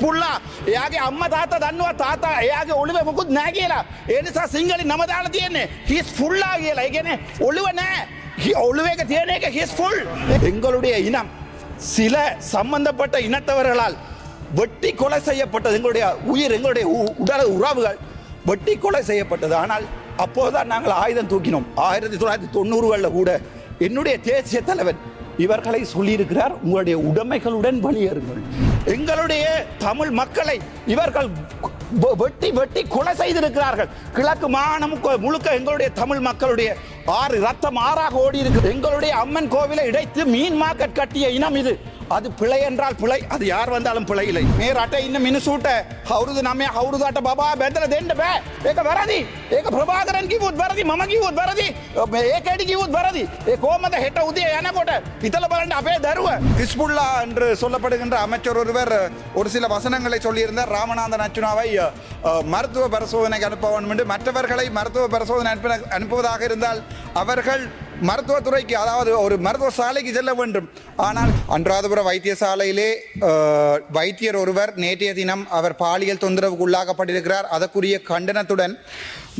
හිස්පුල්ලා එයාගේ අම්ම තාත්තා දන්නවා තාතා එයාගේ ඔළුවේ මොකුත් නෑ කියලා ඒ නිසා සිංහලින් නම දාලා තියෙන්නේ හිස් ஃபுல்லா කියලා ඒ කියන්නේ ඔළුව නෑ හි- ඔළුවේක තියෙන එක හිස් ஃபுல் எங்களுடைய இனம் சில சம்பந்தப்பட்ட இனத்தவர்களால் வெட்டி கொலை செய்யப்பட்டது எங்களுடைய உயிர் எங்களுடைய உ- உடல் உறவுகள் வெட்டி கொலை செய்யப்பட்டது ஆனால் அப்போதுதான் நாங்கள் ஆயுதம் தூக்கினோம் ஆயிரத்தி தொள்ளாயிரத்தி தொண்ணூறுகளில் கூட என்னுடைய தேசிய தலைவன் இவர்களை சொல்லியிருக்கிறார் உங்களுடைய உடைமைகளுடன் வெளியேறுங்கள் எங்களுடைய தமிழ் மக்களை இவர்கள் வெட்டி வெட்டி கொலை செய்திருக்கிறார்கள். கிழக்கு மானம் முழுக்க எங்களுடைய தமிழ் மக்களுடைய ஆறு ரத்தம் ஆறாக ஓடி இருக்கு எங்களுடைய அம்மன் கோவிலை இடைத்து மீன் மார்க்கெட் கட்டிய இனம் இது. அது பிழை என்றால் பிழை. அது யார் வந்தாலும் பிழை இல்லை. மேராட்ட இன்னும் மினுசூட்ட. ஹவுருது நம்ம ஹவுருதாட்ட பாபா பெந்தல தேண்ட பே. ஏக வரதி ஏக பிரபாகரன் கி ஊத் வரதி மம கி ஊத் வரதி ஏகடி கி ஊத் வரதி. ஏ கோமத ஹெட்ட உதிய எனகோட்ட இதல பரண்ட அப்பே தருவ. ஹிஸ்புல்லா என்று சொல்லப்படுகின்ற அமைச்சர் ஒருவர் ஒரு சில வசனங்களை சொல்லியிருந்தார். ராமநாதன் அச்சுனாவை மருத்துவ பரிசோதனைக்கு அனுப்ப வேண்டும் என்று மற்றவர்களை மருத்துவ பரிசோதனை அனுப்ப அனுப்புவதாக இருந்தால் அவர்கள் மருத்துவத்துறைக்கு அதாவது ஒரு மருத்துவ சாலைக்கு செல்ல வேண்டும். ஆனால் அன்றாதபுர வைத்தியசாலையிலே வைத்தியர் ஒருவர் நேற்றைய தினம் அவர் பாலியல் தொந்தரவுக்கு உள்ளாக்கப்பட்டிருக்கிறார். அதற்குரிய கண்டனத்துடன்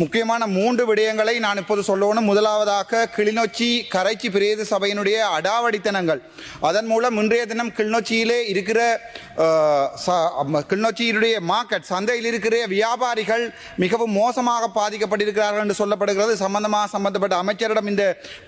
முக்கியமான மூன்று விடயங்களை நான் இப்போது சொல்லணும். முதலாவதாக கிளிநொச்சி கரைச்சி பிரேத சபையினுடைய அடாவடித்தனங்கள். அதன் மூலம் இன்றைய தினம் கிளிநொச்சியிலே இருக்கிற கிளிநொச்சியினுடைய மார்க்கெட் சந்தையில் இருக்கிற வியாபாரிகள் மிகவும் மோசமாக பாதிக்கப்பட்டிருக்கிறார்கள் என்று சொல்லப்படுகிறது. சம்பந்தமாக சம்பந்தப்பட்ட அமைச்சரிடம் இந்த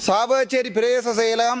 சாவகச்சேரி பிரதேச செயலம்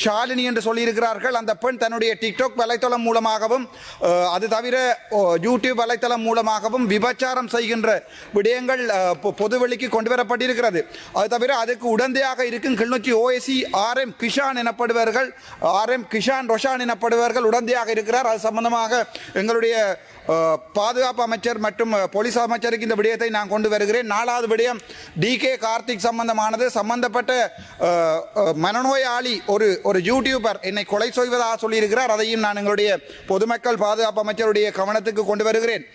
ஷாலினி என்று சொல்லியிருக்கிறார்கள். அந்த பெண் தன்னுடைய டிக்டாக் வலைத்தளம் மூலமாகவும் அது தவிர யூடியூப் வலைத்தளம் மூலமாகவும் விபச்சாரம் செய்கின்ற விடயங்கள் பொ- பொதுவெளிக்கு கொண்டு வரப்பட்டிருக்கிறது அது தவிர அதுக்கு உடந்தையாக இருக்கும் Kilinochchi OIC R M Kishan எனப்படுவார்கள் R M Kishan Roshan எனப்படுவர்கள் உடந்தையாக இருக்கிறார். அது சம்பந்தமாக எங்களுடைய பாதுகாப்பு அமைச்சர் மற்றும் போலீஸ் அமைச்சருக்கு இந்த விடயத்தை நான் கொண்டு வருகிறேன். நாலாவது விடயம் டி கே கார்த்திக் சம்பந்தமானது. சம்பந்தப்பட்ட மனநோயாளி ஒரு ஒரு யூடியூபர் என்னை கொலை செய்வதாக சொல்லியிருக்கிறார். அதையும் நான் எங்களுடைய பொதுமக்கள் பாதுகாப்பு அமைச்சருடைய கவனத்துக்கு கொண்டு வருகிறேன்.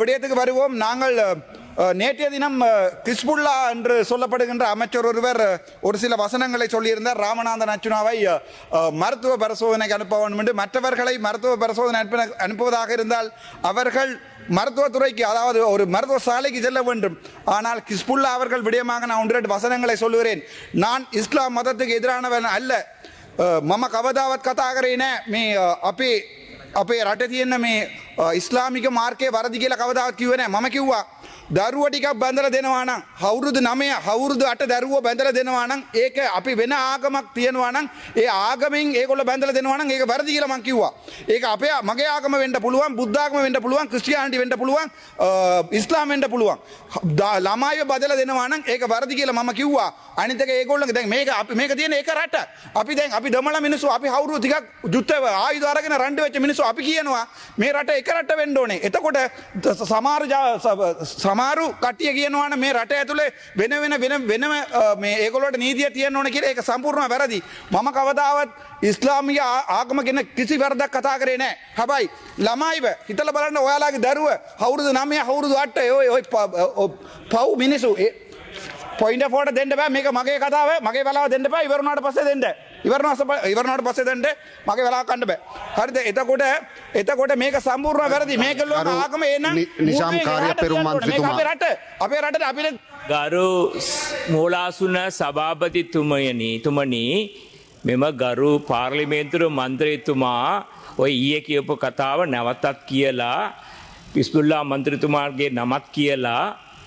விடயத்துக்கு வருவோம். நாங்கள் நேற்றைய தினம் அஹ், கிஸ்புல்லா என்று சொல்லப்படுகின்ற அமைச்சர் ஒருவர் அஹ், ஒரு சில வசனங்களை சொல்லியிருந்தார் ராமநாதன் அச்சுனாவை அஹ், அஹ், மருத்துவ பரிசோதனைக்கு அனுப்ப வேண்டும் என்று மற்றவர்களை மருத்துவ பரிசோதனை அனுப்ப அனுப்புவதாக இருந்தால் அவர்கள் மருத்துவத்துறைக்கு அதாவது ஒரு மருத்துவ சாலைக்கு செல்ல வேண்டும் ஆனால் கிஸ்புல்லா அவர்கள் விடயமாக நான் ஒன்று ரெண்டு வசனங்களை சொல்லுகிறேன் நான் இஸ்லாம் மதத்துக்கு எதிரானவன் அல்ல අ, මම කවදාවත් කතා කරේ නෑ මේ අ, අපේ අපේ රට තියෙන මේ අ, ඉස්ලාමික මාර්කය වරදි කියලා කවදාවත් කිව්වේ නෑ මම කිව්වා දරුව ටිකක් බැඳලා දෙනවා නම් අවුරුදු 9 අවුරුදු 8 දරුවෝ බැඳලා දෙනවා නම් ඒක අපි වෙන ආගමක් තියනවා නම් ඒ ආගමෙන් ඒගොල්ලෝ බැඳලා දෙනවා නම් ඒක වැරදි කියලා මම කිව්වා. ඒක අපේ මගේ ආගම වෙන්න පුළුවන් බුද්ධ ආගම වෙන්න පුළුවන් ක්‍රිස්තියානිටි වෙන්න පුළුවන් අ, ඉස්ලාම් වෙන්න පුළුවන්. දා- ළමයිව බදලා දෙනවා නම් ඒක වැරදි කියලා මම කිව්වා. අනිත් එක ඒගොල්ලන්ගේ දැන් මේක අපි මේක තියෙන ඒක රට. අපි දැන් අපි දමල මිනිස්සු අපි හවුරු ටිකක් යුද්ධ ආයුධ අරගෙන රණ්ඩු වෙච්ච මිනිස්සු අපි කියනවා මේ රට එක රට වෙන්න ඕනේ. එතකොට ද- සමහර ජා- ස- සමහරු කට්ටිය කියනවා නම් මේ රට ඇතුලේ වෙන වෙන වෙන වෙනම අ, මේ ඒගොල්ලෝට නීතිය තියෙන්න ඕනේ කියලා ඒක සම්පූර්ණව වැරදි. මම කවදාවත් ඉස්ලාමික ආ- ආගම ගැන කිසි වැරදක් කතා කරේ නෑ. හැබැයි ළමයිව හිතලා බලන්න ඔයාලාගේ දරුව අවුරුදු 9 අවුරුදු 8 ඔය ඔය ප- ඔ- පව් මිනිස්සු ඒ- පොයින්ට ෆෝට දෙන්න බෑ. මේක මගේ කතාව. මගේ වෙලාව දෙන්න බෑ. ඉවරුණාට පස්සේ දෙන්න. ඉවරනස ඉවරනාට පස්සේ දෙන්න. මගේ වෙලාව කන්න බෑ. හරිද? එතකොට එතකොට මේක සම්පූර්ණ වැරදි. මේකල්ලෝ අරු ආගම එන නි- නිසාම් කාර්ය පෙරුම් මන්ත්‍රීතුමා. අපේ රට අපේ රටට අපිට ගරු මූලාසුන සභාපතිතුමයනි තුමනි මෙම ගරු පාර්ලිමේන්තුර මන්ත්‍රයතුමා ඔය ඊය කියපු කතාව නැවතත් කියලා පිස්බුල්ලා මන්ත්‍රතුමාගේ නමත් කියලා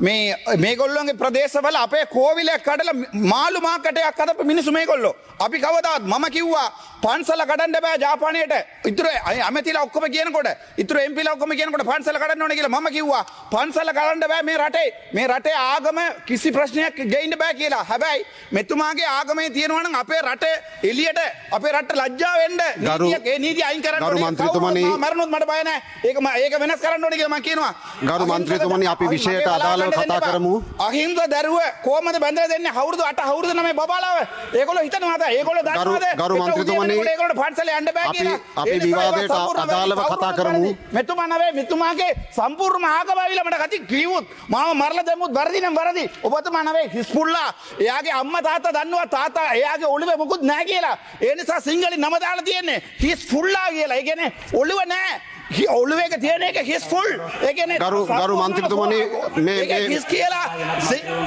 මේ මේගොල්ලොන්ගේ ප්‍රදේශවල අපේ කෝවිලයක් කඩල මාළු මාකටයක් අදප මිනිසු මේගොල්ලො අපි කවදාත් මම කිව්වා පන්සල කඩන්ඩ බෑ ජාපානයට ඉතුර අමතිල ඔක්කොම කියනකොට ඉතුර එම්පිල ඔක්කොම කියනකොට පන්සල කඩන්න ඕන කියලා මම කිව්වා පන්සල කඩන්ඩ බෑ මේ රටේ මේ රටේ ආගම කිසි ප්‍රශ්නයක් ගෙයින්න බෑ කියලා හැබැයි මෙතුමාගේ ආගමේ තියෙනවනම් අපේ රට එලියට අපේ රට ලජ්ජාවෙන්ඩ ගරු- ඒ නීති අයින් කරන්න ඕනේ. මන්ත්‍රීතුමනි- මරණොත් මට බය නැහැ. ඒක ම- වෙනස් කරන්න ඕනේ කියලා මම කියනවා. ගරු මන්ත්‍රීතුමනි, අපි විෂයට මගේ බලාගන්න කතා. කරමු. අහිංසක දරුව කොහමද බැඳලා දෙන්නේ? අවුරුදු 8 අවුරුදු 9 බබාලාව. ඒගොල්ලෝ හිතනවා තා. ඒගොල්ලෝ දන්නවද? ගරු මන්ත්‍රීතුමනි, ඒගොල්ලෝ පන්සලේ යන්න බෑ කියලා. අපි විවාදයට අදාළව. කතා කරමු. මෙතුමා නවේ මෙතුමාගේ සම්පූර්ණ ආගම ඇවිල්ලා මට කති කිව්වොත් මාව මරලා දැම්මුත් වැරදි නම් වැරදි. ඔබතුමා නවේ හිස්පුල්ලා එයාගේ අම්මා තාත්තා දන්නවා තාත්තා එයාගේ ඔළුවේ මොකුත් නැහැ කියලා. ඒ නිසා සිංහලෙන් නම දාලා තියෙන්නේ හිස්පුල්ලා කියලා. ඒ කියන්නේ ඔළුව නැහැ. ඔළුවේක තියෙන එක හිස් ෆුල්. ඒ කියන්නේ ගරු- ගරු මන්ත්‍රීතුමනි, මේ- හිස් කියලා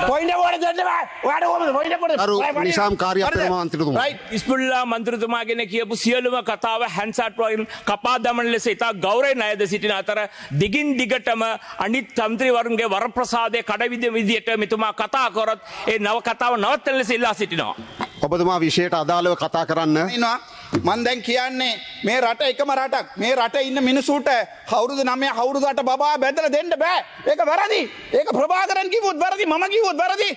පොයින්ට් එක වල දෙන්න බෑ. ඔයාට කොහමද පොයින්ට් එක වල? ගරු නිසාම් හරිද? මන්ත්‍රීතුමා. ඉස්පුල්ලා මන්ත්‍රතුමාගෙන කියපු සියලුම කතාව හැන්සාට්වයින් කපා දමන ලෙස ඉතා ගෞරය අයද සිටින අතර දිගින් දිගටම අනිත් තන්ත්‍රීවරුන්ගේ වරප්‍රසාදය කඩවිද විදියට මෙතුමා කතා කොරත් ඒ නව කතාව නවත්තන ලෙස ඉල්ලා සිටිනවා. ඔබතුමා විෂයට අදාළව කතා කරන්න ඉන්නවා මන් දැන් කියන්නේ මේ රට එකම රටක්. මේ රට ඉන්න මිනිසුට අවුරුදු නමය අවුරුදුට බා බැඳල දෙන්න බෑ. ඒක වැරදි. ඒක ප්‍රභාකරන් කිවුත් වැරදි මම කිව්වොත් වැරදි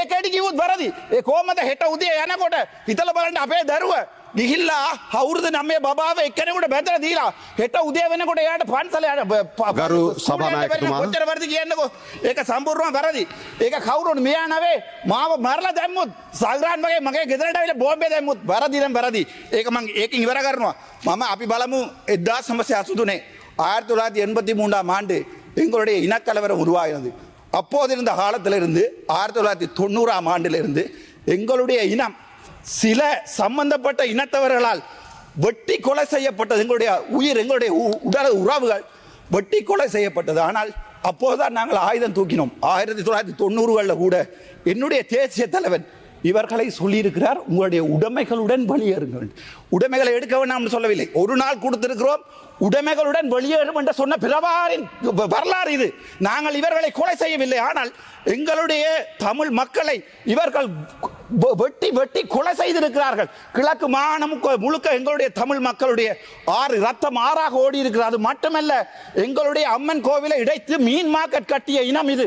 ඒකඩි කිවුත් වැරදි. ඒ කොහමද හෙට උදේ යනකොට හිතල බලන්න අපේ දරුව ගිහිල්ලා අවුරුදු නමේ බාව එක්කෙනෙකුට බැඳලා දීලා හෙට උදේ වෙනකොට එයාට පන්සල යන ගරු සභානායකතුමා. කොච්චර වැරදි කියන්නකෝ ඒක සම්පූර්ණම වැරදි ඒක කවුරුන් මෙයා නවේ මාව මරලා දැම්මුත් සල්රාන් වගේ මගේ ගෙදරට ඇවිල්ලා බෝම්බේ දැම්මුත් වැරදි නම් වැරදි ඒක මං ඒකින් ඉවර කරනවා මම අපි බලමු 1983 ஆயிரத்தி தொள்ளாயிரத்தி எண்பத்தி மூன்றாம் ஆண்டு எங்களுடைய இனக்கலவரம் உருவாகினது அப்போது இருந்த காலத்தில் இருந்து ஆயிரத்தி தொள்ளாயிரத்தி தொண்ணூறாம் ஆண்டிலிருந்து எங்களுடைய இனம் சில சம்பந்தப்பட்ட இனத்தவர்களால் வெட்டி கொலை செய்யப்பட்டது எங்களுடைய உயிர் எங்களுடைய உ- உடல் உறவுகள் வெட்டி கொலை செய்யப்பட்டது. ஆனால் அப்போதுதான் நாங்கள் ஆயுதம் தூக்கினோம். ஆயிரத்தி தொள்ளாயிரத்தி தொண்ணூறுகளில் கூட என்னுடைய தேசிய தலைவன் இவர்களை சொல்லியிருக்கிறார். உங்களுடைய உடைமைகளுடன் வெளியேறுங்கள். உடைமைகளை எடுக்க வேண்டாம்னு சொல்லவில்லை. ஒரு நாள் கொடுத்திருக்கிறோம் உடைமைகளுடன் வெளியேறும் என்று சொன்ன பிரபாரின் வரலாறு இது. நாங்கள் இவர்களை கொலை செய்யவில்லை. ஆனால் எங்களுடைய தமிழ் மக்களை இவர்கள் வெட்டி வெட்டி கொலை செய்திருக்கிறார்கள். கிழக்கு மாகாணம் முழுக்க எங்களுடைய தமிழ் மக்களுடைய ஆறு ரத்தம் ஆறாக ஓடி இருக்கிறது அது மட்டுமல்ல எங்களுடைய அம்மன் கோவிலை இடைத்து மீன் மார்க்கெட் கட்டிய இனம் இது.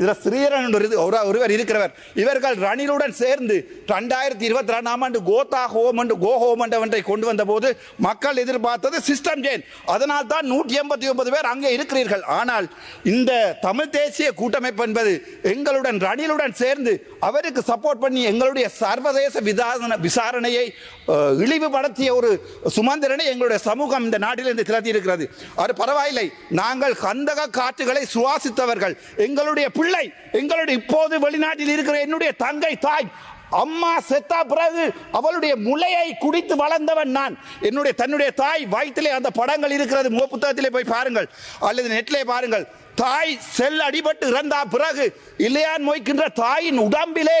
இதுல ஸ்ரீரன் ஒரு- ஒருவர் இருக்கிறவர். இவர்கள் ரணிலுடன் சேர்ந்து ரெண்டாயிரத்தி இருபத்தி ரெண்டாம் ஆண்டு கோதா ஹோம் என்று கோ ஹோம் என்றவன்றை கொண்டு வந்த போது மக்கள் எதிர்பார்த்தது சிஸ்டம் சேஞ்ச் அதனால் தான் நூற்றி எண்பத்தி ஒன்பது பேர் அங்கே இருக்கிறீர்கள். ஆனால் இந்த தமிழ் தேசிய கூட்டமைப்பு என்பது எங்களுடன் ரணிலுடன் சேர்ந்து அவருக்கு சப்போர்ட் பண்ணி எங்களுடைய சர்வதேச விசாரணை விசாரணையை இழிவுபடுத்திய ஒரு சுமந்திரனை எங்களுடைய சமூகம் இந்த நாட்டிலிருந்து கிளத்தி இருக்கிறது அது பரவாயில்லை. நாங்கள் கந்தக காற்றுகளை சுவாசித்தவர்கள். எங்களுடைய பிள்ளை பிள்ளை எங்களுடைய இப்போது வெளிநாட்டில் இருக்கிற என்னுடைய தங்கை தாய் அம்மா செத்தா பிறகு அவளுடைய முளையை குடித்து வளர்ந்தவன் நான். என்னுடைய தன்னுடைய தாய் வயிற்றிலே அந்த படங்கள் இருக்கிறது முக புத்தகத்திலே போய் பாருங்கள். அல்லது நெட்டிலே பாருங்கள். தாய் செல் அடிபட்டு இறந்தா பிறகு இல்லையான் மொய்க்கின்ற தாயின் உடம்பிலே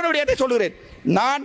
என்னுடைய சொல்கிறேன் நான்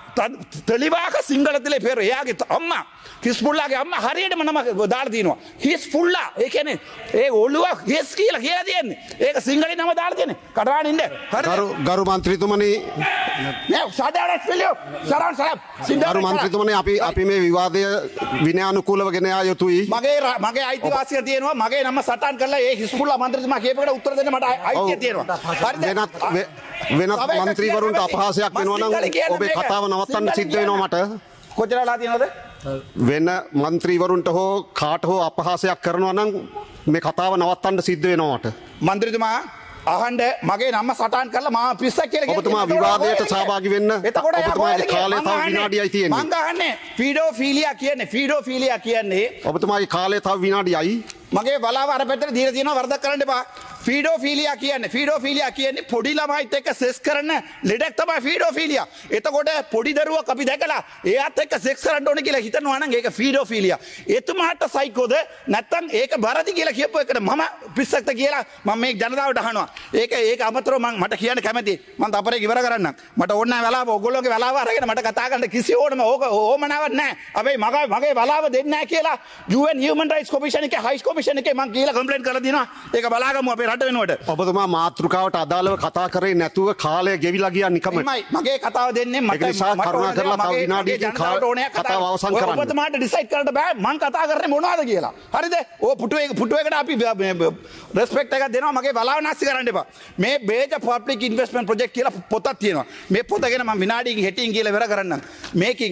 தெளிவாக සිංහලතිලේ පෙර එයාගේ ත- අම්මා හිස්පුල්ලාගේ අම්ම හරියටම නම දාලා තියෙනවා හිස් පුල්ලා ඒ කියන්නේ ඒ ඔළුව හිස් කියලා කියලා තියෙන්නේ ඒක සිංහලෙන් නම දාලා තියෙන්නේ කඩාගෙන ඉන්න ගරු ගරු මන්ත්‍රීතුමනි ගරු මන්ත්‍රීතුමනි අපි අපි මේ විවාදය විනයානුකූලව ගෙන යා යුතුයි. මගේ මගේ අයිතිවාසිය තියෙනවා. මගේ නම සටන් කරලා ඒ හිස්පුල්ලා මන්ත්‍රීතුමා කියපේකට උත්තර දෙන්න මට අයි- අයිතිය තියෙනවා? වෙනත් මන්ත්‍රීවරුන්ට අපහාසයක් බෑ. වෙනවා මම සිංහල නම් කියන්න ඔබේ. කතාව නවත්තන්න සිද්ධ වෙනවා මට. කොච්චර වෙලා තියෙනවද? වෙන මන්ත්‍රීවරුන්ට හෝ කාට හෝ අපහාසයක් කරනවා නම් මේ කතාව නවත්තන්න සිද්ධ වෙනවා මට. මන්ත්‍රතුමා අහන්ඩ මගේ නම්ම සටන් කරලා මා පිස්ස කියල ඔබතුමා විවාදයට සහභාගි වෙන්න? ඔබතුමාගේ කාලය තව විනාඩියයි තියෙන්නේ. මංගහන්නේ ෆීඩෝ ෆිලිය කියන්නේ ෆීඩෝ ෆිලිය කියන්නේ ඔබතුමාගේ කාලය තව විනාඩියයි. මගේ බලාව අර පැත්තට දීලා තියෙනවා වරදක් කරන්න එපා ෆීඩෝෆීලියා කියන්නේ ෆීඩෝෆීලියා කියන්නේ පොඩි ළමයිත් එක්ක සෙස් කරන ලෙඩක් තමයි ෆීඩෝෆීලියා. එතකොට පොඩි දරුවක් අපි දැකලා එයාත් එක්ක සෙක්ස් කරන්න ඕනේ කියලා හිතනවා නම් ඒක ෆීඩෝෆීලියා. එතුමාට සයිකෝද නැත්තම් ඒක බරදි කියලා කියපු එකට මම පිස්සක්ද කියලා මම මේ ජනතාවට අහනවා. ඒක ඒක අමතරව මම මට කියන්න කැමතියි. මම තපරේ ඉවර කරන්න. මට ඕන නැහැ වෙලාව ඔයගොල්ලෝගේ වෙලාව අරගෙන මට කතා කරන්න කිසි ඕනම ඕක ඕමනාවක් නැහැ. හැබැයි මගේ මගේ වෙලාව දෙන්නේ නැහැ කියලා UN Human Rights Commission එකේ High Commission එකේ මම කියලා කම්ප්ලේන්ට් කරලා දිනවා. ඒක බලාගමු අපේ රට වෙනුවට. ඔබතුමා මාතෘකාවට අදාළව කතා කරේ නැතුව කාලය ගෙවිලා ගියා නිකම. මගේ කතාව දෙන්නේ මට නිසා කරුණා කරලා තව විනාඩියකින් කතාව. අවසන් කරන්න. ඔබතුමාට ඩිසයිඩ් කරන්න බෑ මං කතා කරන්නේ මොනවද කියලා. හරිද? ඕ පුටුවේ පුටුවේකට අපි රෙස්පෙක්ට් එකක් දෙනවා මගේ බලාව නැස්ති කරන්න එපා. මේ බේජ පබ්ලික් ඉන්වෙස්ට්මන්ට් ප්‍රොජෙක්ට් කියලා පොතක් තියෙනවා. මේ පොත ගැන මම විනාඩියකින් හෙටින් කියලා ඉවර කරන්නම්. මේකින්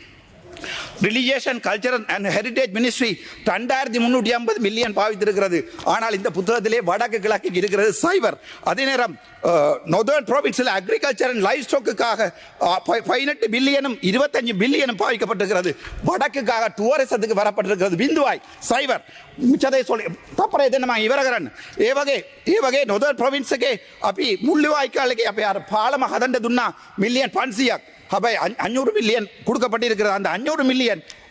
religious and culture and heritage ministry ரெண்டாயிரத்தி முந்நூற்றி ஐம்பது மில்லியன் பாவித்திருக்கிறது. ஆனால் இந்த புத்தகத்திலே வடக்கு கிழக்கு இருக்கிறது சைபர் அதே நேரம் நொதர்ன் ப்ராவின்ஸில் அக்ரிகல்ச்சர் அண்ட் லைஃப் ஸ்டோக்குக்காக பதினெட்டு பில்லியனும் இருபத்தஞ்சு பில்லியனும் பாவிக்கப்பட்டிருக்கிறது. வடக்குக்காக டூரிசத்துக்கு வரப்பட்டிருக்கிறது பிந்துவாய் சைபர் மிச்சதை சொல்லி தப்பரை நம்ம இவரகரன்? ஏவகே ஏவகே நொதர்ன் ப்ராவின்ஸுக்கே அப்படி முள்ளுவாய்க்காலுக்கு அப்போ யார் பாலமாக ஹதண்ட துன்னா மில்லியன் பன்சியாக் அப்போ அஞ்சூறு மில்லியன் கொடுக்கப்பட்டிருக்கிற அந்த அஞ்சூறு மில்லியன்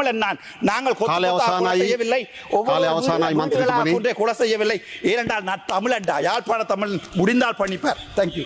தமிழன் நான் நாங்கள். செய்யவில்லை. ஒவ்வொரு கொலை செய்யவில்லை. ஏனென்றால் நான் தமிழன்டா. யாழ்ப்பாண தமிழ் முடிந்தால் பண்ணிப்பார் தேங்க்யூ